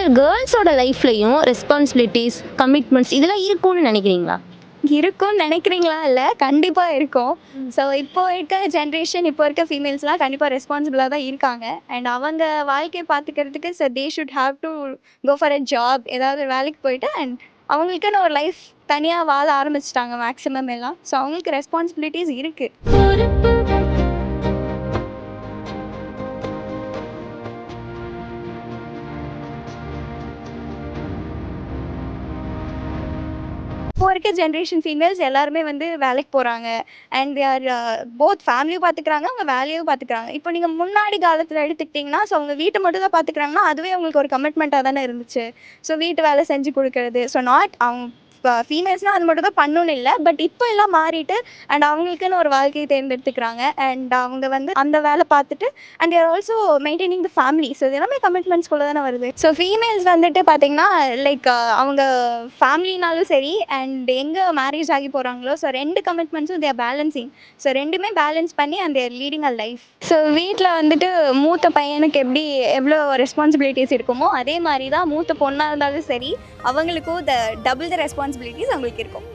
Sister கேர்ள்ஸோட லைஃப்லையும் responsibilities commitments இதெல்லாம் இருக்கும்னு நினைக்கிறீங்களா? இருக்கும்னு நினைக்கிறீங்களா? இல்லை கண்டிப்பாக இருக்கும். ஸோ இப்போ இருக்க ஜென்ரேஷன் இப்போ இருக்க ஃபீமேல்ஸ்லாம் கண்டிப்பாக ரெஸ்பான்சிபிளாக தான் இருக்காங்க. அண்ட் அவங்க வாழ்க்கையை பார்த்துக்கிறதுக்கு so they should have to go for a job ஏதாவது வேலைக்கு போயிட்டு அண்ட் அவங்களுக்குன்னு ஒரு லைஃப் தனியாக வாழ ஆரம்பிச்சிட்டாங்க மேக்ஸிமம் எல்லாம். ஸோ அவங்களுக்கு ரெஸ்பான்சிபிலிட்டிஸ் இருக்குது இப்போ இருக்க ஜென்ரேஷன் ஃபீமேல்ஸ் எல்லாருமே வந்து வேலைக்கு போகிறாங்க அண்ட் தேர் போத் ஃபேமிலியும் uh, பார்த்துக்கிறாங்க அவங்க வேலையும் பார்த்துக்கிறாங்க இப்போ நீங்கள் முன்னாடி காலத்தில் எடுத்துக்கிட்டிங்கன்னா ஸோ அவங்க வீட்டை மட்டும் தான் பார்த்துக்கிறாங்கன்னா அதுவே அவங்களுக்கு ஒரு கமிட்மெண்ட்டாக தானே இருந்துச்சு. ஸோ வீட்டு வேலை செஞ்சு கொடுக்கறது. ஸோ நாட் அவங்க இப்போ ஃபீமேல்ஸ்னால் அது மட்டும் தான் பண்ணணும்னு இல்லை பட் இப்போ எல்லாம் மாறிட்டு அண்ட் அவங்களுக்குன்னு ஒரு வாழ்க்கையை தேர்ந்தெடுத்துக்கிறாங்க. அண்ட் அவங்க வந்து அந்த வேலை பார்த்துட்டு and they're also maintaining the family so இது எல்லாமே கமிட்மெண்ட்ஸ்குள்ளே தானே வருது. ஸோ ஃபீமேல்ஸ் வந்துட்டு பார்த்தீங்கன்னா லைக் அவங்க ஃபேமிலினாலும் சரி அண்ட் எங்கே மேரேஜ் ஆகி போகிறாங்களோ ஸோ ரெண்டு கமிட்மெண்ட்ஸும் தேர் பேலன்சிங் ஸோ ரெண்டுமே பேலன்ஸ் பண்ணி அந்த லீடிங் அ லைஃப் ஸோ வீட்டில் வந்துட்டு மூத்த பையனுக்கு எப்படி எவ்வளோ ரெஸ்பான்சிபிலிட்டிஸ் இருக்குமோ அதே மாதிரி தான் மூத்த பொண்ணாக இருந்தாலும் சரி அவங்களுக்கும் the double the response responsibilities அவங்களுக்கு இருக்கும்.